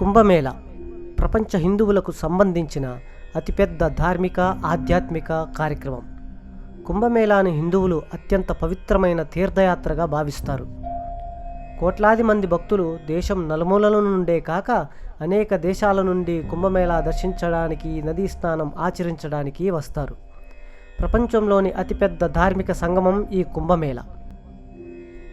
కుంభమేళ ప్రపంచ హిందువులకు సంబంధించిన అతిపెద్ద ధార్మిక ఆధ్యాత్మిక కార్యక్రమం. కుంభమేళాను హిందువులు అత్యంత పవిత్రమైన తీర్థయాత్రగా భావిస్తారు. కోట్లాది మంది భక్తులు దేశం నలుమూలల నుండే కాక అనేక దేశాల నుండి కుంభమేళా దర్శించడానికి నదీ స్నానం ఆచరించడానికి వస్తారు. ప్రపంచంలోని అతిపెద్ద ధార్మిక సంగమం ఈ కుంభమేళ.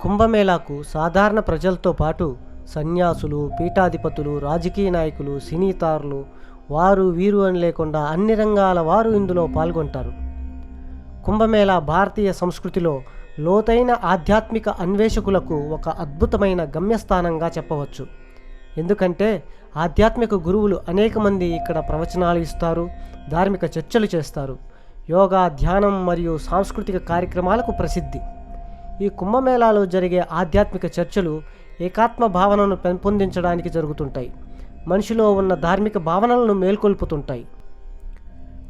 కుంభమేళాకు సాధారణ ప్రజలతో పాటు సన్యాసులు పీఠాధిపతులు రాజకీయ నాయకులు సినీతారులు వారు వీరు అని లేకుండా అన్ని రంగాల వారు ఇందులో పాల్గొంటారు. కుంభమేళా భారతీయ సంస్కృతిలో లోతైన ఆధ్యాత్మిక అన్వేషకులకు ఒక అద్భుతమైన గమ్యస్థానంగా చెప్పవచ్చు. ఎందుకంటే ఆధ్యాత్మిక గురువులు అనేక మంది ఇక్కడ ప్రవచనాలు ఇస్తారు ధార్మిక చర్చలు చేస్తారు యోగా ధ్యానం మరియు సాంస్కృతిక కార్యక్రమాలకు ప్రసిద్ధి. ఈ కుంభమేళాలో జరిగే ఆధ్యాత్మిక చర్చలు ఏకాత్మ భావనను పెంపొందించడానికి జరుగుతుంటాయి. మనిషిలో ఉన్న ధార్మిక భావనలను మేల్కొల్పుతుంటాయి.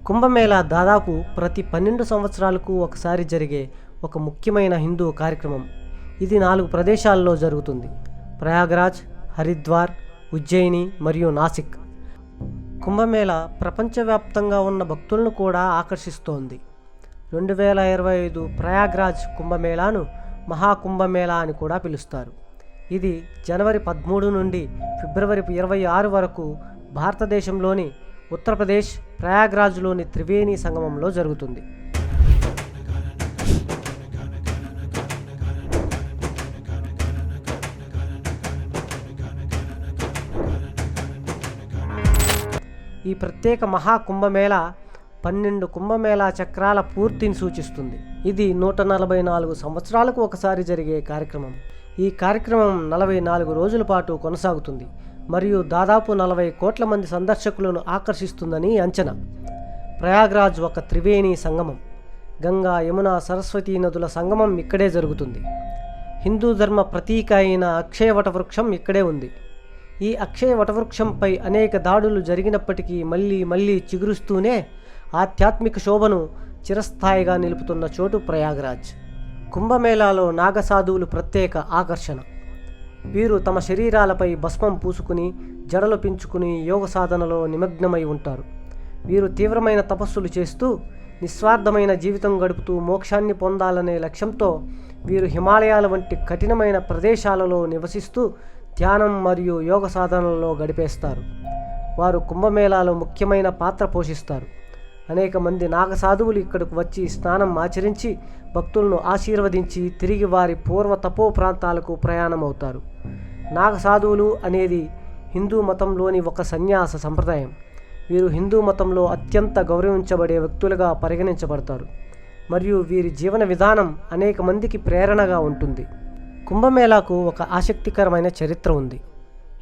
కుంభమేళా దాదాపు ప్రతి పన్నెండు సంవత్సరాలకు ఒకసారి జరిగే ఒక ముఖ్యమైన హిందూ కార్యక్రమం. ఇది నాలుగు ప్రదేశాల్లో జరుగుతుంది. ప్రయాగ్రాజ్ హరిద్వార్ ఉజ్జయిని మరియు నాసిక్. కుంభమేళా ప్రపంచవ్యాప్తంగా ఉన్న భక్తులను కూడా ఆకర్షిస్తోంది. రెండు వేల ఇరవై ఐదు ప్రయాగ్రాజ్ కుంభమేళాను మహాకుంభమేళా అని కూడా పిలుస్తారు. ఇది జనవరి పదమూడు నుండి ఫిబ్రవరి ఇరవై ఆరు వరకు భారతదేశంలోని ఉత్తరప్రదేశ్ ప్రయాగ్రాజ్లోని త్రివేణి సంగమంలో జరుగుతుంది. ఈ ప్రత్యేక మహాకుంభమేళ పన్నెండు కుంభమేళా చక్రాల పూర్తిని సూచిస్తుంది. ఇది నూట నలభై నాలుగు సంవత్సరాలకు ఒకసారి జరిగే కార్యక్రమం. ఈ కార్యక్రమం నలభై నాలుగు రోజుల పాటు కొనసాగుతుంది మరియు దాదాపు నలభై కోట్ల మంది సందర్శకులను ఆకర్షిస్తుందని అంచనా. ప్రయాగ్రాజ్ ఒక త్రివేణి సంగమం. గంగా యమున సరస్వతీ నదుల సంగమం ఇక్కడే జరుగుతుంది. హిందూ ధర్మ ప్రతీక అయిన అక్షయ వటవృక్షం ఇక్కడే ఉంది. ఈ అక్షయ వటవృక్షంపై అనేక దాడులు జరిగినప్పటికీ మళ్ళీ మళ్ళీ చిగురుస్తూనే ఆధ్యాత్మిక శోభను చిరస్థాయిగా నిలుపుతున్న చోటు ప్రయాగ్రాజ్. కుంభమేళాలో నాగసాధువులు ప్రత్యేక ఆకర్షణ. వీరు తమ శరీరాలపై భస్మం పూసుకుని జడలు పెంచుకుని యోగ సాధనలో నిమగ్నమై ఉంటారు. వీరు తీవ్రమైన తపస్సులు చేస్తూ నిస్వార్థమైన జీవితం గడుపుతూ మోక్షాన్ని పొందాలనే లక్ష్యంతో వీరు హిమాలయాల వంటి కఠినమైన ప్రదేశాలలో నివసిస్తూ ధ్యానం మరియు యోగ సాధనలలో గడిపేస్తారు. వారు కుంభమేళాలో ముఖ్యమైన పాత్ర పోషిస్తారు. అనేక మంది నాగసాధువులు ఇక్కడకు వచ్చి స్నానం ఆచరించి భక్తులను ఆశీర్వదించి తిరిగి వారి పూర్వ తపో ప్రాంతాలకు ప్రయాణమవుతారు. నాగసాధువులు అనేది హిందూ మతంలోని ఒక సన్యాస సంప్రదాయం. వీరు హిందూ మతంలో అత్యంత గౌరవించబడే వ్యక్తులుగా పరిగణించబడతారు. మరియు వీరి జీవన విధానం అనేక మందికి ప్రేరణగా ఉంటుంది. కుంభమేళాకు ఒక ఆసక్తికరమైన చరిత్ర ఉంది.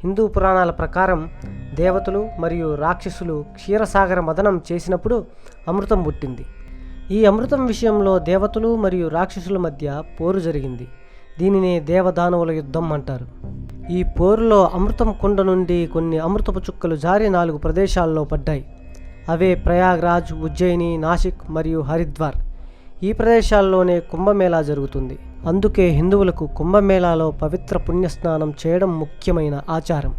హిందూ పురాణాల ప్రకారం దేవతలు మరియు రాక్షసులు క్షీరసాగర మదనం చేసినప్పుడు అమృతం పుట్టింది. ఈ అమృతం విషయంలో దేవతలు మరియు రాక్షసుల మధ్య పోరు జరిగింది. దీనినే దేవదానవుల యుద్ధం అంటారు. ఈ పోరులో అమృతం కుండ నుండి కొన్ని అమృతపు చుక్కలు జారి నాలుగు ప్రదేశాల్లో పడ్డాయి. అవే ప్రయాగ్రాజ్ ఉజ్జయిని నాసిక్ మరియు హరిద్వార్. ఈ ప్రదేశాల్లోనే కుంభమేళా జరుగుతుంది. అందుకే హిందువులకు కుంభమేళాలో పవిత్ర పుణ్యస్నానం చేయడం ముఖ్యమైన ఆచారం.